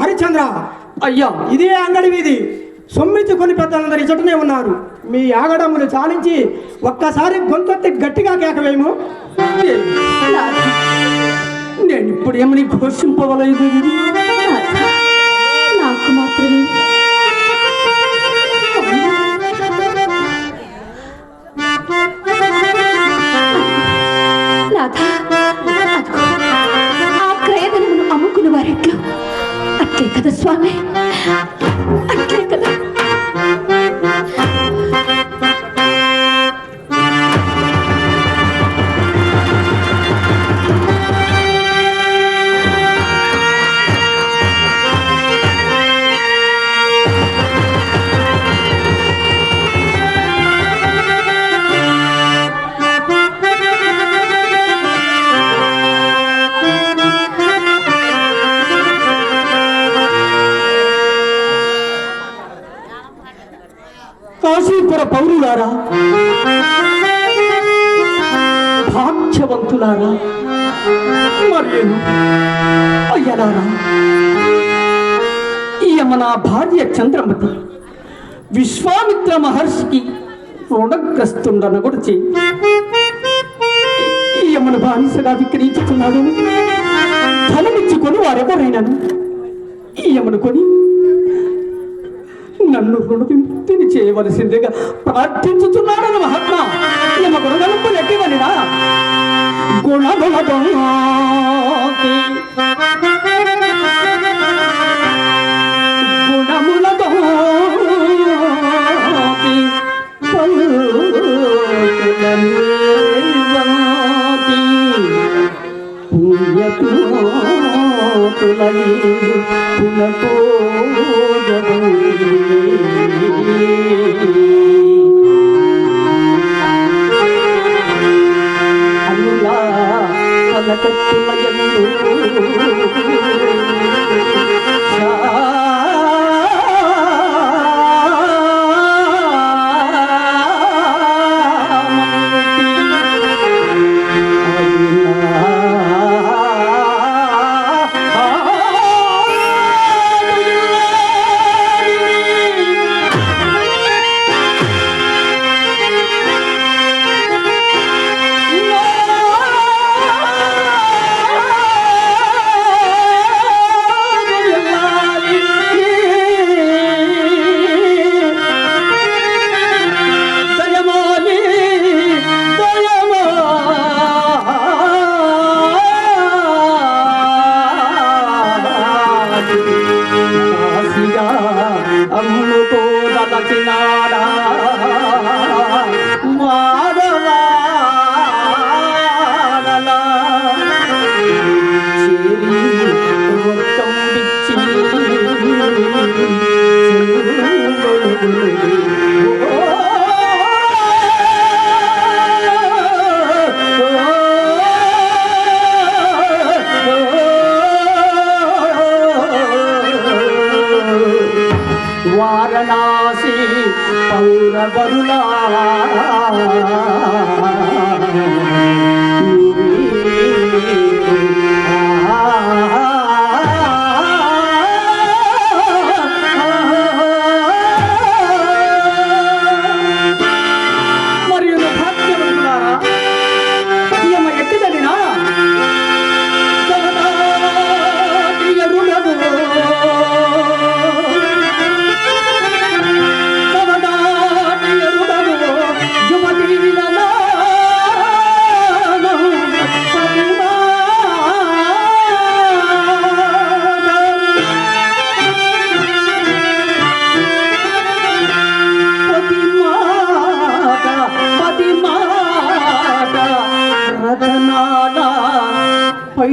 హరిచంద్ర అయ్యా ఇదే అంగడి వీధి. సొమ్మించుకొని పెద్దలందరూ ఇచ్చటనే ఉన్నారు. మీ ఆగడములు చాలించి ఒక్కసారి గొంతెత్తి గట్టిగా కేకవేము నేను ఇప్పుడు ఏమని ఘోషింపవలేదు ช่วยไหม కాశీపుర పౌరులారా భాగ్యవంతులారా మరియు అయ్యలారా ఈయమ నా భార్య చంద్రమతి విశ్వామిత్ర మహర్షికి రుణగ్రస్తుండన గురించి ఈయమ్మను బానిసగా విక్రయించుతున్నాడు ధనమిచ్చుకొని వారెవరైనాను ఈయమ్మను కొని నన్ను రుణవిముక్తిని చేయవలసిందిగా ప్రార్థించుతున్నాడని మహాత్మా. ఈమె గుణగలంపు ఎట్టివనినా? గుణగుణతో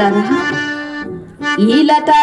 అయ్యలారా ఈ లతా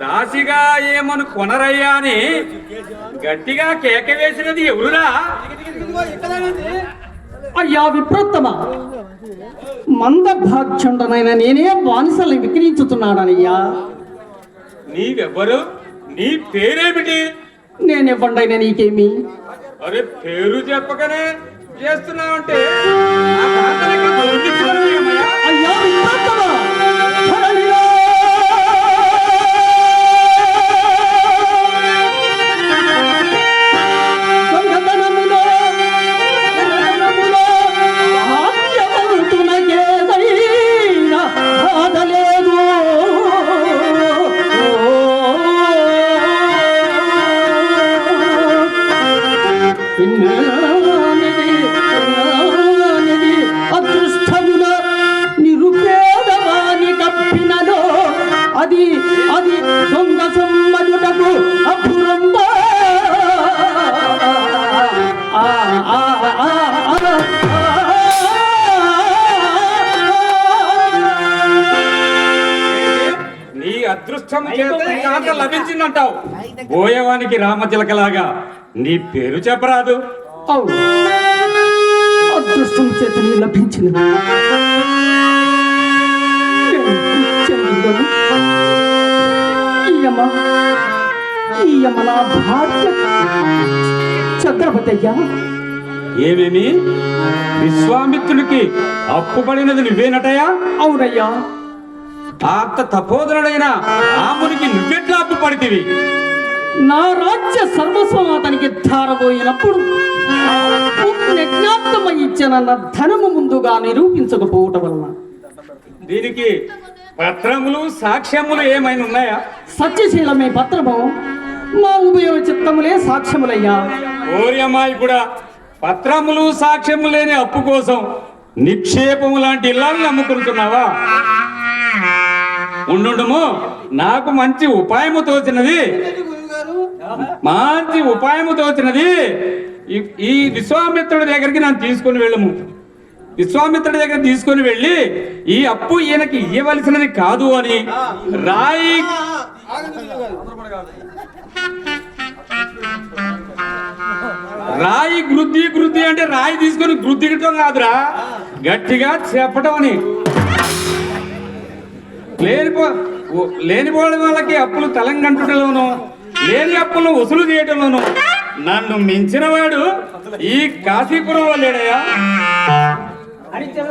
దాసిగా ఏమను కొనరయ్యా అని గట్టిగా కేక వేసినది ఎవరురా? అయ్యా విప్రోత్తమ. మందభాక్షుండనైన నేనే బానిసల్ని విక్రయించుతున్నాడనయ్యా నీవెవ్వరు? నీ పేరేమిటి? నేనివ్వండైన నీకేమి? అరే పేరు చెప్పకనే చేస్తున్నావంటే? అయ్యా కాంత లభించిందంటావు. బోయవానికి రామచిలకలాగా నీ పేరు చెప్పరాదు. అదృష్టం నా భార్య. చంద్రపతయ్య ఏమేమి? విశ్వామిత్రునికి అప్పుపడినది నువ్వేనటయా? అవునయ్యా. ఆత తపోదరుడైన రామునికి నువ్వెట్లా అప్పు పడితివి? నా రాజ్య సర్వస్వం అతనికి ధారబోయినప్పుడు యజ్ఞార్థమై ఇచ్చిన ధనము ముందుగా నిరూపించకపోవటం వలన. దీనికి పత్రములు సాక్ష్యములు ఏమైనా ఉన్నాయా? సత్యశీలమే పత్రము మా ఉభయ చిత్తములే సాక్ష్యములయ్యా. ఓరి అమ్మాయి కూడా పత్రములు సాక్ష్యము లేని అప్పు కోసం నిక్షేపము లాంటి ఇళ్ళని నమ్ముకుంటున్నావా? ఉండుము నాకు మంచి ఉపాయము తోచినది. మంచి ఉపాయము తోచినది. ఈ- విశ్వామిత్రుడి దగ్గరికి నన్ను తీసుకొని వెళ్ళము. విశ్వామిత్రుడి దగ్గర తీసుకొని వెళ్ళి ఈ అప్పు ఈయనకి ఇవ్వవలసినది కాదు అని రాయి రాయి గృద్ధి గృద్ధి అంటే రాయి తీసుకొని గృద్దిగటం కాదురా. గట్టిగా చెప్పటం అని. లేనిపో లేనిపోవడం వాళ్ళకి అప్పులు తలంగంటుటలోను లేని అప్పులను వసూలు చేయటంలోను నన్ను మించిన వాడు ఈ కాశీపురంలో లేడయ్యా.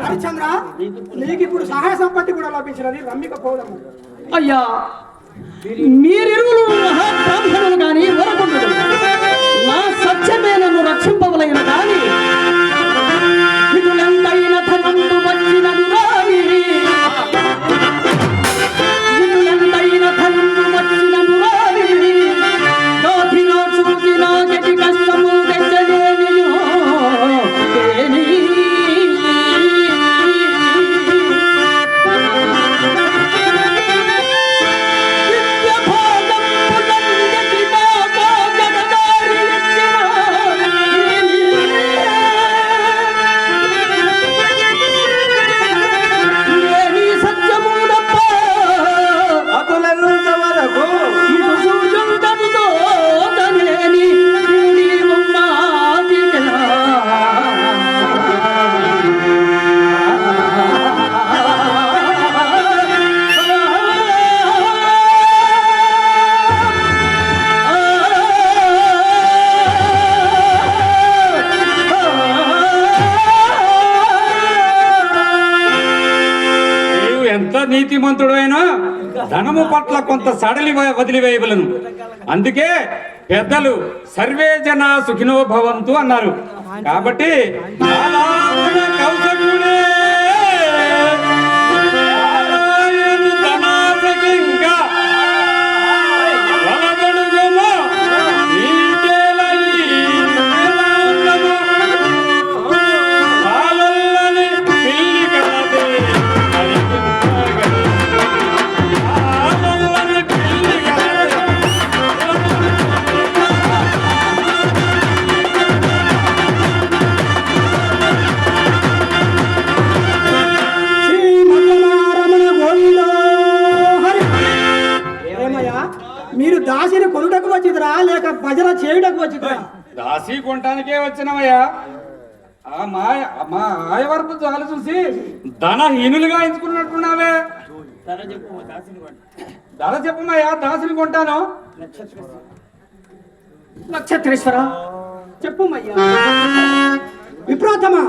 హరిచంద్ర నీకు ఇప్పుడు సహాయ సంపత్తి కూడా లభించినది రమ్మిక పోవడము అయ్యా మీరిరువులు మహాబ్రాహ్మణులు కానీ వరకుండు నా సత్యమే నన్ను రక్షింపవలైన కానీ పట్ల కొంత సడలి వ- వదిలివేయవలను. అందుకే పెద్దలు సర్వే జన సుఖినో భవంతు అన్నారు. కాబట్టి అలాగున కాశీ కొనటానికే వచ్చినవయ్యా ఆ మా మా ఆయ వరకు చాలు చూసి ధనహీనులుగా ఎంచుకున్నట్టున్నావే. ధర చెప్పమయ్యా దాసిని కొంటాను. నక్షత్రేశ్వర. చెప్పుమయ్యా. విప్రోతమా?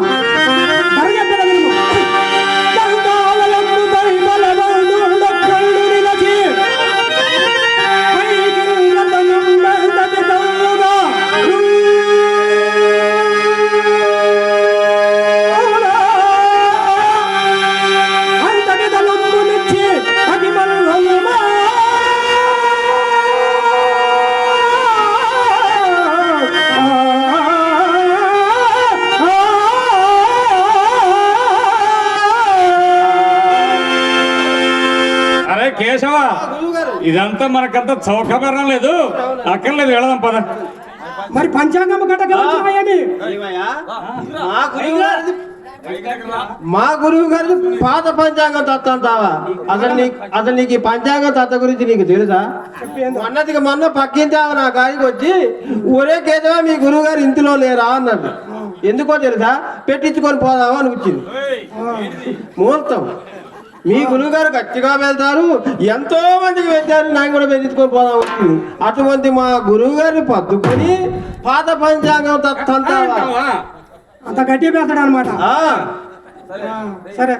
కేశవ ఇదంతా మనకంతా చౌకబరం లేదు. అక్కర్లేదు వెళదాం పద. మరి పంచాంగం? మా గురువు గారిది మా గురువు గారి పాత పంచాంగం తత్వ అంటావా? అసలు నీకు అసలు నీకు ఈ పంచాంగం తత్వ గురించి నీకు తెలుసా? మొన్నటికి మొన్న పక్కింటి ఆమె నా గారికి వచ్చి ఒరే కేదవా మీ గురువు గారు ఇంటిలో లేరా? అన్నాడు ఎందుకో తెలుసా? పెట్టించుకొని పోదామా అని వచ్చింది ముహూర్తం. మీ గురువు గారు గట్టిగా వెళ్తారు ఎంతో మందికి వెళ్తారు నాకు కూడా పెట్టించుకొని పోదాం అటువంటి మా గురువు గారిని పట్టుకొని పాత పంచాంగం? అంత గట్టి పెడతాడు అనమాట ఆ. సరే.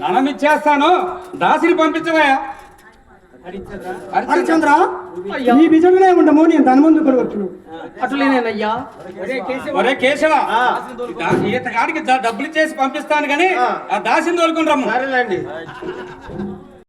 ధనం ఇచ్చేస్తాను దాసిని పంపించవయ్యా. హరిచంద్ర ఈ విజయనే ఉండము నేను దాని ముందు కొనవచ్చు అటులేనేనయ్యా ఒరే కేశవ. ఆ. ఈతగాడికి డబ్బులు ఇచ్చేసి పంపిస్తాను కానీ ఆ. ఆ దాసిని తోలుకుని రమ్ము. సరేలేండి.